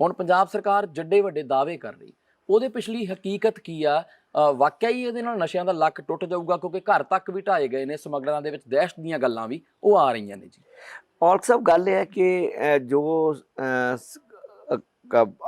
ਹੁਣ ਪੰਜਾਬ ਸਰਕਾਰ ਜੱਡੇ ਵੱਡੇ ਦਾਅਵੇ ਕਰ ਰਹੀ। ਉਹਦੇ ਪਿਛਲੀ ਹਕੀਕਤ ਕੀ ਆ? ਵਾਕਿਆ ਹੀ ਇਹਦੇ ਨਾਲ ਨਸ਼ਿਆਂ ਦਾ ਲੱਕ ਟੁੱਟ ਜਾਊਗਾ ਕਿਉਂਕਿ ਘਰ ਤੱਕ ਵੀ ਢਾਏ ਗਏ ਨੇ ਸਮਗਲਰਾਂ ਦੇ ਵਿੱਚ ਦਹਿਸ਼ਤ ਦੀਆਂ ਗੱਲਾਂ ਵੀ, ਉਹ ਆ ਰਹੀਆਂ ਨੇ ਜੀ। ਔਲਖ ਸਾਹਿਬ ਗੱਲ ਇਹ ਹੈ ਕਿ ਜੋ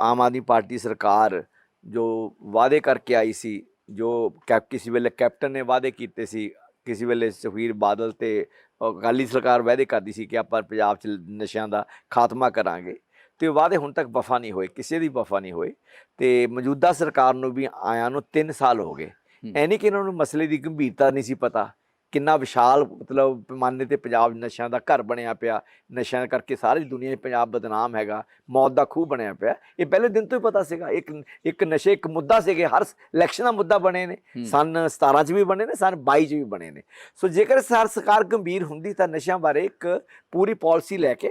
ਆਮ ਆਦਮੀ ਪਾਰਟੀ ਸਰਕਾਰ ਜੋ ਵਾਅਦੇ ਕਰਕੇ ਆਈ ਸੀ, ਜੋ ਕੈਪ, ਕਿਸੇ ਵੇਲੇ ਕੈਪਟਨ ਨੇ ਵਾਅਦੇ ਕੀਤੇ ਸੀ, ਕਿਸੇ ਵੇਲੇ ਸੁਖਬੀਰ ਬਾਦਲ ਤੇ ਅਕਾਲੀ ਸਰਕਾਰ ਵਾਅਦੇ ਕਰਦੀ ਸੀ ਕਿ ਆਪਾਂ ਪੰਜਾਬ 'ਚ ਨਸ਼ਿਆਂ ਦਾ ਖਾਤਮਾ ਕਰਾਂਗੇ। ਤੇ ਵਾਅਦੇ ਹੁਣ ਤੱਕ ਵਫਾ ਨਹੀਂ ਹੋਏ ਕਿਸੇ ਦੀ ਵਫਾ ਨਹੀਂ ਹੋਏ ਤੇ ਮੌਜੂਦਾ ਸਰਕਾਰ ਨੂੰ ਵੀ ਆਇਆਂ ਨੂੰ 3 ਸਾਲ ਹੋ ਗਏ ਹੂੰ। ਐ ਨਹੀਂ ਕਿ ਇਹਨਾਂ ਨੂੰ ਮਸਲੇ ਦੀ ਗੰਭੀਰਤਾ ਨਹੀਂ ਸੀ ਪਤਾ ਕਿੰਨਾ ਵਿਸ਼ਾਲ ਮਤਲਬ ਪੈਮਾਨੇ ਤੇ ਪੰਜਾਬ ਨਸ਼ਿਆਂ ਦਾ ਘਰ ਬਣਿਆ ਪਿਆ ਨਸ਼ਿਆਂ ਕਰਕੇ ਸਾਰੀ ਦੁਨੀਆ 'ਚ ਪੰਜਾਬ ਬਦਨਾਮ ਹੈਗਾ ਮੌਤ ਦਾ ਖੂਹ ਬਣਿਆ ਪਿਆ। ਇਹ ਪਹਿਲੇ ਦਿਨ ਤੋਂ ਹੀ ਪਤਾ ਸੀਗਾ ਇੱਕ ਇੱਕ ਨਸ਼ੇ ਇੱਕ ਮੁੱਦਾ ਸੀਗੇ ਹਰ ਇਲੈਕਸ਼ਨ ਦਾ ਮੁੱਦਾ ਬਣੇ ਨੇ। ਸਨ 17 ਚ ਵੀ ਬਣੇ ਨੇ ਸਨ 22 ਚ ਵੀ ਬਣੇ ਨੇ। ਸੋ ਜੇਕਰ ਸਰ ਸਰਕਾਰ ਗੰਭੀਰ ਹੁੰਦੀ ਤਾਂ ਨਸ਼ਿਆਂ ਬਾਰੇ ਇੱਕ ਪੂਰੀ ਪਾਲਿਸੀ ਲੈ ਕੇ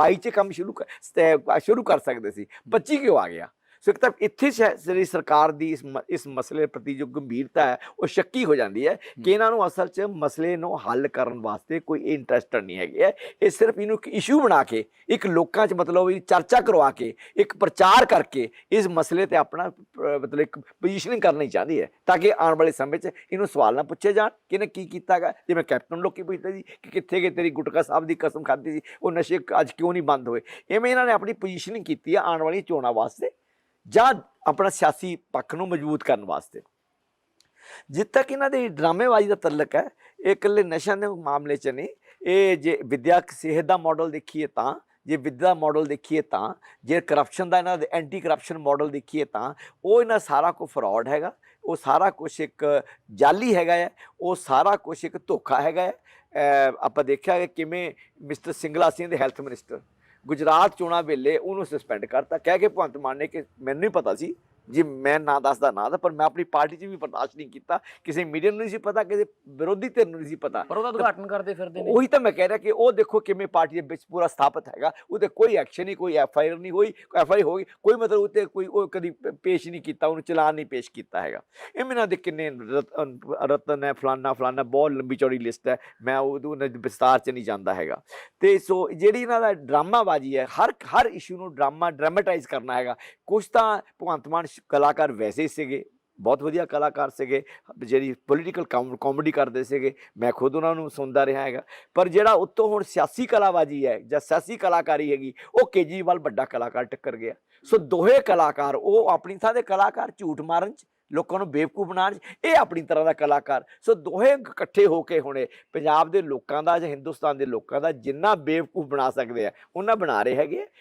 22 ਚ ਕੰਮ ਸ਼ੁਰੂ ਸ਼ੁਰੂ ਕਰ ਸਕਦੇ ਸੀ। 25 ਕਿਉਂ ਆ ਗਿਆ? ਸੋ ਇੱਕ ਤਾਂ ਇੱਥੇ ਜਿਹੜੀ ਸਰਕਾਰ ਦੀ ਇਸ ਇਸ ਮਸਲੇ ਪ੍ਰਤੀ ਜੋ ਗੰਭੀਰਤਾ ਹੈ ਉਹ ਸ਼ੱਕੀ ਹੋ ਜਾਂਦੀ ਹੈ ਕਿ ਇਹਨਾਂ ਨੂੰ ਅਸਲ 'ਚ ਮਸਲੇ ਨੂੰ ਹੱਲ ਕਰਨ ਵਾਸਤੇ ਕੋਈ ਇੰਟਰਸਟ ਨਹੀਂ ਹੈਗੀ ਇਹ ਸਿਰਫ ਇਹਨੂੰ ਇੱਕ ਇਸ਼ੂ ਬਣਾ ਕੇ ਇੱਕ ਲੋਕਾਂ 'ਚ ਮਤਲਬ ਇਹ ਚਰਚਾ ਕਰਵਾ ਕੇ ਇੱਕ ਪ੍ਰਚਾਰ ਕਰਕੇ ਇਸ ਮਸਲੇ ਤੇ ਆਪਣਾ ਮਤਲਬ ਇੱਕ ਪੋਜੀਸ਼ਨਿੰਗ ਕਰਨੀ ਚਾਹਦੀ ਹੈ ਤਾਂ ਕਿ ਆਉਣ ਵਾਲੇ ਸਮੇਂ 'ਚ ਇਹਨੂੰ ਸਵਾਲ ਨਾ ਪੁੱਛੇ ਜਾਣ ਕਿ ਇਹਨੇ ਕੀ ਕੀਤਾਗਾ ਜਿਵੇਂ ਕੈਪਟਨ ਲੋਕੀ ਪੁੱਛਦੇ ਸੀ ਕਿ ਕਿੱਥੇ ਗਏ ਤੇਰੀ ਗੁਟਕਾ ਸਾਹਿਬ ਦੀ ਕਸਮ ਖਾਧੀ ਸੀ ਉਹ ਨਸ਼ੇ ਅੱਜ ਕਿਉਂ ਨਹੀਂ ਬੰਦ ਹੋਏ? ਐਵੇਂ ਇਹਨਾਂ ਨੇ ਆਪਣੀ ਪੋਜੀਸ਼ਨਿੰਗ ਕੀਤੀ ਹੈ ਆਉਣ ਵਾਲੀ ਚੋਣਾਂ ਵਾਸਤੇ ਜਾਂ ਆਪਣਾ ਸਿਆਸੀ ਪੱਖ ਨੂੰ ਮਜ਼ਬੂਤ ਕਰਨ ਵਾਸਤੇ। ਜਿੱਥੇ ਤੱਕ ਇਹਨਾਂ ਦੀ ਡਰਾਮੇਬਾਜ਼ੀ ਦਾ ਤਲਕ ਹੈ, ਇਹ ਇਕੱਲੇ ਨਸ਼ਿਆਂ ਦੇ ਮਾਮਲੇ 'ਚ ਨਹੀਂ, ਇਹ ਜੇ ਵਿਦਿਅਕ ਸਿਹਤ ਦਾ ਮਾਡਲ ਦੇਖੀਏ ਤਾਂ, ਜੇ ਵਿਦਿਆ ਮਾਡਲ ਦੇਖੀਏ ਤਾਂ, ਜੇ ਕਰਪਸ਼ਨ ਦਾ ਇਹਨਾਂ ਦੇ ਐਂਟੀ ਕਰਪਸ਼ਨ ਮਾਡਲ ਦੇਖੀਏ ਤਾਂ, ਉਹ ਇਹਨਾਂ ਸਾਰਾ ਕੋ ਫਰਾਡ ਹੈਗਾ, ਉਹ ਸਾਰਾ ਕੁਝ ਇੱਕ ਜਾਲੀ ਹੈਗਾ ਹੈ, ਉਹ ਸਾਰਾ ਕੁਝ ਇੱਕ ਧੋਖਾ ਹੈਗਾ ਹੈ। ਆਪਾਂ ਦੇਖਿਆ ਕਿ ਕਿਵੇਂ ਮਿਸਟਰ ਸਿੰਗਲਾ ਸਿੰਘ ਦੇ ਹੈਲਥ ਮਿਨਿਸਟਰ ਗੁਜਰਾਤ ਚੋਣਾਂ ਵੇਲੇ ਉਹਨੂੰ ਸਸਪੈਂਡ ਕਰਤਾ। ਕਹਿ ਕੇ ਭਗਵੰਤ ਮਾਨ ਨੇ ਕਿ ਮੈਨੂੰ ਨਹੀਂ ਪਤਾ ਸੀ ਜੀ ਮੈਂ ਨਾ ਦੱਸਦਾ ਨਾ ਤਾਂ ਪਰ ਮੈਂ ਆਪਣੀ ਪਾਰਟੀ 'ਚ ਵੀ ਬਰਦਾਸ਼ਤ ਨਹੀਂ ਕੀਤਾ। ਕਿਸੇ ਮੀਡੀਆ ਨੂੰ ਨਹੀਂ ਸੀ ਪਤਾ ਕਿਸੇ ਵਿਰੋਧੀ ਧਿਰ ਨੂੰ ਨਹੀਂ ਸੀ ਪਤਾ। ਪਰ ਉਹਦਾ ਉਦਘਾਟਨ ਕਰਦੇ ਫਿਰਦੇ ਨੇ। ਉਹੀ ਤਾਂ ਮੈਂ ਕਹਿ ਰਿਹਾ ਕਿ ਉਹ ਦੇਖੋ ਕਿਵੇਂ ਪਾਰਟੀ ਦੇ ਵਿੱਚ ਪੂਰਾ ਸਥਾਪਿਤ ਹੈਗਾ। ਉਹਦੇ ਕੋਈ ਐਕਸ਼ਨ ਨਹੀਂ ਕੋਈ ਐਫ ਆਈ ਆਰ ਨਹੀਂ ਹੋਈ ਐਫ ਆਈ ਹੋਈ ਕੋਈ ਮਤਲਬ ਉੱਤੇ ਕੋਈ ਉਹ ਕਦੀ ਪੇਸ਼ ਨਹੀਂ ਕੀਤਾ ਉਹਨੂੰ ਚਲਾਨ ਨਹੀਂ ਪੇਸ਼ ਕੀਤਾ ਹੈਗਾ। ਇਹ ਇਹਨਾਂ ਦੇ ਕਿੰਨੇ ਰਤਨ ਹੈ ਫਲਾਨਾ ਫਲਾਨਾ ਬਹੁਤ ਲੰਬੀ ਚੌੜੀ ਲਿਸਟ ਹੈ। ਮੈਂ ਉਹ ਉਹਨਾਂ ਦੇ ਵਿਸਤਾਰ 'ਚ ਨਹੀਂ ਜਾਂਦਾ ਹੈਗਾ। ਤੇ ਸੋ ਜਿਹੜੀ ਇਹਨਾਂ ਦਾ ਡਰਾਮਾਬਾਜ਼ੀ ਹੈ ਹਰ ਹਰ ਇਸ਼ੂ ਨੂੰ ਡਰਾਮਾ ਡਰਾਮੇਟਾਈਜ਼ ਕਰਨਾ ਹੈਗਾ। ਕੁਝ ਤਾਂ ਭਗਵੰਤ ਮਾਨ ਕਲਾਕਾਰ ਵੈਸੇ ਸੀਗੇ, ਬਹੁਤ ਵਧੀਆ ਕਲਾਕਾਰ ਸੀਗੇ, ਜਿਹੜੀ ਪੋਲੀਟੀਕਲ ਕਾਮੇਡੀ ਕਰਦੇ ਸੀਗੇ, ਮੈਂ ਖੁਦ ਉਹਨਾਂ ਨੂੰ ਸੁਣਦਾ ਰਿਹਾ ਹੈਗਾ, ਪਰ ਜਿਹੜਾ ਉੱਤੋਂ ਹੁਣ ਸਿਆਸੀ ਕਲਾਬਾਜ਼ੀ ਹੈ ਜਾਂ ਸਿਆਸੀ ਕਲਾਕਾਰੀ ਹੈਗੀ, ਉਹ ਕੇਜਰੀਵਾਲ ਵੱਡਾ ਕਲਾਕਾਰ ਟੱਕਰ ਗਿਆ। ਸੋ ਦੋਹੇ ਕਲਾਕਾਰ, ਉਹ ਆਪਣੀ ਥਾਂ ਦੇ ਕਲਾਕਾਰ ਝੂਠ ਮਾਰਨ ਚ, ਲੋਕਾਂ ਨੂੰ ਬੇਵਕੂਫ ਬਣਾਉਣ 'ਚ, ਇਹ ਆਪਣੀ ਤਰ੍ਹਾਂ ਦਾ ਕਲਾਕਾਰ। ਸੋ ਦੋਹੇ ਇਕੱਠੇ ਹੋ ਕੇ ਹੁਣੇ ਪੰਜਾਬ ਦੇ ਲੋਕਾਂ ਦਾ ਜਾਂ ਹਿੰਦੁਸਤਾਨ ਦੇ ਲੋਕਾਂ ਦਾ ਜਿੰਨਾ ਬੇਵਕੂਫ ਬਣਾ ਸਕਦੇ ਆ, ਉਹਨਾਂ ਬਣਾ ਰਹੇ ਹੈਗੇ